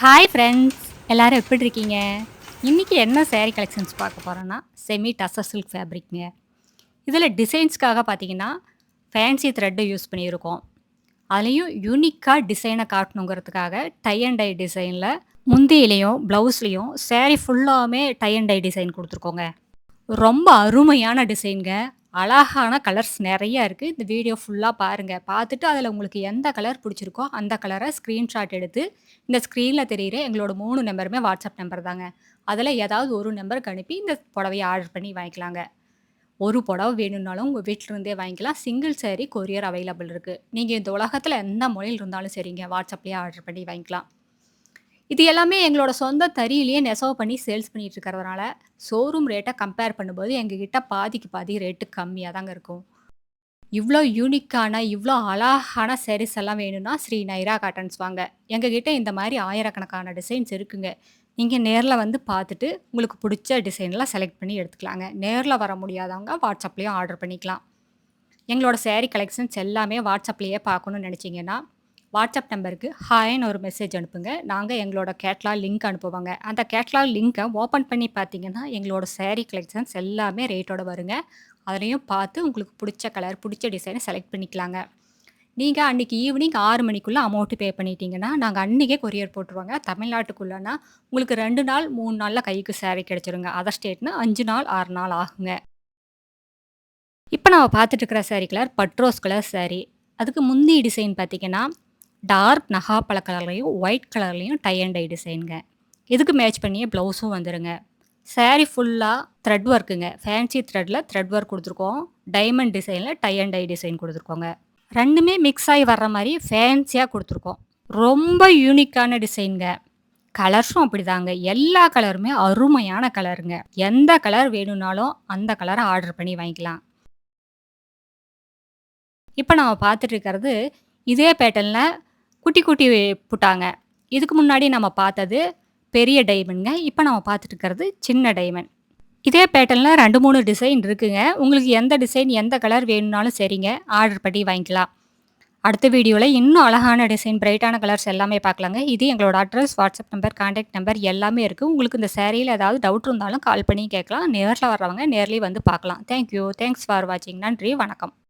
Hi friends எல்லோரும் எப்படி இருக்கீங்க? இன்றைக்கி என்ன சேரீ கலெக்ஷன்ஸ் பார்க்க போகிறோன்னா செமி டசர் சில்க் ஃபேப்ரிக்ங்க இதில் டிசைன்ஸ்க்காக பார்த்தீங்கன்னா ஃபேன்சி த்ரெட்டு யூஸ் பண்ணியிருக்கோம். அதுலேயும் யூனிக்காக டிசைனை காட்டணுங்கிறதுக்காக டை அண்ட் டை டிசைனில் முந்தியிலையும் ப்ளவுஸ்லேயும் சேரீ ஃபுல்லாமே டை அண்ட் டை டிசைன் கொடுத்துருக்கோங்க. ரொம்ப அருமையான டிசைனுங்க அழகான கலர்ஸ் நிறைய இருக்குது இந்த வீடியோ ஃபுல்லாக பாருங்கள் பார்த்துட்டு அதில் உங்களுக்கு எந்த கலர் பிடிச்சிருக்கோ அந்த கலரை ஸ்க்ரீன்ஷாட் எடுத்து இந்த ஸ்க்ரீனில் தெரியிற எங்களோட மூணு நம்பருமே வாட்ஸ்அப் நம்பர் தாங்க. அதில் ஏதாவது ஒரு நம்பருக்கு அனுப்பி இந்த புடவையை ஆர்டர் பண்ணி வாங்கிக்கலாங்க. ஒரு புடவை வேணும்னாலும் உங்கள் வீட்டிலேருந்தே வாங்கிக்கலாம். சிங்கிள் சேரீ கொரியர் அவைலபிள் இருக்குது நீங்கள் இந்த உலகத்தில் எந்த மொழியில் இருந்தாலும் சரிங்க. வாட்ஸ்அப்லேயே ஆர்டர் பண்ணி வாங்கிக்கலாம். இது எல்லாமே எங்களோட சொந்த தறியிலேயே நெசவு பண்ணி சேல்ஸ் பண்ணிட்டு இருக்கிறதுனால ஷோரூம் ரேட்டை கம்பேர் பண்ணும்போது எங்ககிட்ட பாதிக்கு பாதி ரேட்டு கம்மியாக தாங்க இருக்கும். இவ்வளோ யூனிக்கான இவ்வளோ அழகான சாரீஸ் எல்லாம் வேணும்னா ஸ்ரீ நைரா காட்டன்ஸ் வாங்க. எங்ககிட்ட இந்த மாதிரி ஆயிரக்கணக்கான டிசைன்ஸ் இருக்குங்க. நீங்கள் நேரில் வந்து பார்த்துட்டு உங்களுக்கு பிடிச்ச டிசைன்லாம் செலக்ட் பண்ணி எடுத்துக்கலாங்க. நேரில் வர முடியாதவங்க வாட்ஸ்அப்லேயும் ஆர்டர் பண்ணிக்கலாம். எங்களோட சேரீ கலெக்ஷன்ஸ் எல்லாமே வாட்ஸ்அப்லேயே பார்க்கணும்னு நினச்சிங்கன்னா வாட்ஸ்அப் நம்பருக்கு ஹாய்னு ஒரு மெசேஜ் அனுப்புங்க. நாங்கள் எங்களோட கேட்லாக் லிங்க் அனுப்புவாங்க. அந்த கேட்லாக் லிங்க்கை ஓப்பன் பண்ணி பார்த்தீங்கன்னா எங்களோட சேரீ கலெக்ஷன்ஸ் எல்லாமே ரேட்டோட வருங்க. அதுலேயும் பார்த்து உங்களுக்கு பிடிச்ச கலர் பிடிச்ச டிசைனை செலக்ட் பண்ணிக்கலாங்க. நீங்கள் அன்றைக்கி ஈவினிங் ஆறு மணிக்குள்ளே அமௌண்ட்டு பே பண்ணிட்டீங்கன்னா நாங்கள் அன்றைக்கே கொரியர் போட்டுருவாங்க. தமிழ்நாட்டுக்குள்ளனா உங்களுக்கு ரெண்டு நாள் மூணு நாளில் கைக்கு சேரீ கிடச்சிருங்க. அதர் ஸ்டேட்னா அஞ்சு நாள் ஆறு நாள் ஆகுங்க. இப்போ நம்ம பார்த்துட்டு இருக்கிற சாரீ கலர் பட்ரோஸ் கலர் சாரீ அதுக்கு முந்தி டிசைன் பார்த்தீங்கன்னா டார்க் நகாப்பழ கலர்லையும் ஒயிட் கலர்லையும் டை அண்ட் டை டிசைனுங்க இதுக்கு மேட்ச் பண்ணியே ப்ளவுஸும் வந்துடுங்க சாரீ ஃபுல்லாக த்ரெட் ஒர்க்குங்க ஃபேன்சி த்ரெட்டில் த்ரெட் ஒர்க் கொடுத்துருக்கோம். டைமண்ட் டிசைனில் டை அண்ட் டை டிசைன் கொடுத்துருக்கோங்க. ரெண்டுமே மிக்ஸ் ஆகி வர்ற மாதிரி ஃபேன்சியாக கொடுத்துருக்கோம். ரொம்ப யூனிக்கான டிசைனுங்க கலர்ஸும் அப்படிதாங்க. எல்லா கலருமே அருமையான கலருங்க எந்த கலர் வேணும்னாலும் அந்த கலரை ஆர்டர் பண்ணி வாங்கிக்கலாம். இப்போ நம்ம பார்த்துட்டு இருக்கிறது இதே பேட்டர்னில் குட்டி குட்டி புட்டாங்க. இதுக்கு முன்னாடி நம்ம பார்த்தது பெரிய டைமண்ட்ங்க இப்போ நம்ம பார்த்துட்டு இருக்கிறது சின்ன டைமண்ட் இதே பேட்டர்னில் ரெண்டு மூணு டிசைன் இருக்குங்க. உங்களுக்கு எந்த டிசைன் எந்த கலர் வேணும்னாலும் சரிங்க. ஆர்டர் பண்ணி வாங்கிக்கலாம். அடுத்த வீடியோவில் இன்னும் அழகான டிசைன் பிரைட்டான கலர்ஸ் எல்லாமே பார்க்கலாங்க. இது எங்களோட address WhatsApp number contact number எல்லாமே இருக்குது உங்களுக்கு இந்த சேரீயில் ஏதாவது டவுட் இருந்தாலும் கால் பண்ணி கேட்கலாம். நேரில் வர்றவங்க நேர்லேயே வந்து பார்க்கலாம். தேங்க்யூ தேங்க்ஸ் ஃபார் வாட்சிங் நன்றி. வணக்கம்.